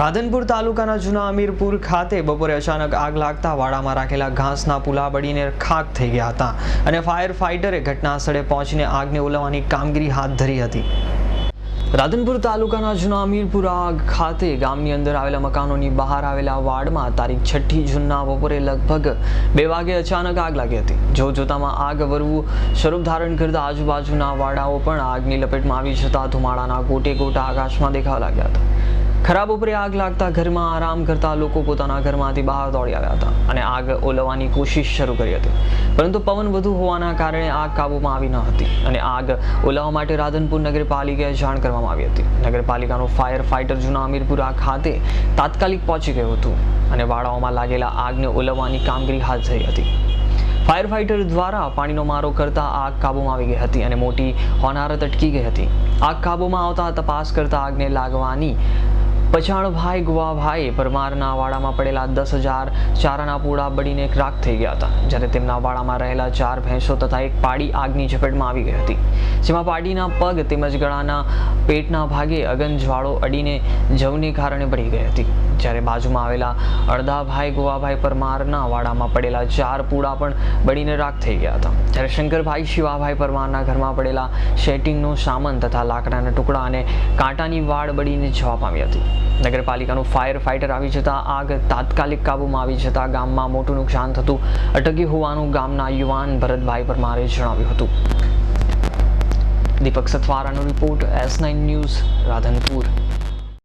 રાધનપુર તાલુકાના જૂના અમીરપુર ખાતે બપોરે અચાનક આગ લાગતા વાડામાં રાખેલા ઘાસના પુલા બળીને ખાક થઈ ગયા હતા અને ફાયર ફાઇટરે ઘટના સ્થળે પહોંચીને આગને ઓલવવાની કામગીરી હાથ ધરી હતી. રાધનપુર તાલુકાના જૂના અમીરપુર ખાતે ગામની અંદર આવેલા મકાનોની બહાર આવેલા વાડમાં તારીખ છઠ્ઠી જૂનના બપોરે લગભગ બે વાગે અચાનક આગ લાગી હતી. જો જોતામાં આગ વરવું, સ્વરૂપ ધારણ કરતા આજુબાજુના વાડાઓ પણ આગની લપેટમાં આવી જતા ધુમાડાના ગોટે ગોટા આકાશમાં દેખાવા લાગ્યા હતા. ખરાબ ઉપરે આગ લાગતા ઘરમાં આરામ કરતા લોકો પોતાના ઘરમાંથી બહાર દોડી આવ્યા હતા અને આગ ઓલવવાની કોશિશ શરૂ કરી હતી. પરંતુ પવન વધુ હોવાના કારણે આગ કાબૂમાં આવી ન હતી અને આગ ઓલવવા માટે રાધનપુર નગરપાલિકાએ જાણ કરવામાં આવી હતી. નગરપાલિકાનું ફાયર ફાઇટર જૂના અમીરપુરા ખાતે તાત્કાલિક પહોંચી ગયું હતું અને વાડાઓમાં લાગેલા આગને ઓલવવાની કામગીરી હાથ ધરી હતી. ફાયર ફાઇટર દ્વારા પાણીનો મારો કરતા આગ કાબૂમાં આવી ગઈ હતી અને મોટી હોનારત અટકી ગઈ હતી. આગ કાબૂમાં આવતા તપાસ કરતા આગને લાગવાની પછાણભાઈ, ગુવાભાઈ પરમારના વાડામાં પડેલા દસ હજાર ચારાના પૂળા બળીને રાખ થઈ ગયા હતા, જ્યારે તેમના વાડામાં રહેલા ચાર ભેંસો તથા એક પાડી આગની ઝપેટમાં આવી ગઈ હતી. જેમાં પાડીના પગ તેમજ ગળાના પેટના ભાગે અગન જ્વાળો અડીને જવને કારણે બળી ગઈ હતી. જ્યારે બાજુમાં આવેલા અડધાભાઈ, ગોવાભાઈ પરમારના વાડામાં પડેલા ચાર પૂડા પણ બળીને રાખ થઈ ગયા હતા. જ્યારે શંકરભાઈ, શિવાભાઈ પરમારના ઘરમાં પડેલા શેટિંગનો સામાન તથા લાકડાના ટુકડા અને કાંટાની વાડ બળીને જવા પામી હતી. નગરપાલિકાનું ફાયર ફાઇટર આવી જતા આગ તાત્કાલિક કાબૂમાં આવી જતા ગામમાં મોટું નુકસાન થતું અટકી હોવાનું ગામના યુવાન ભરતભાઈ પરમારે જણાવ્યું હતું. Deepak સથવારાનો report S nine news Radhanpur.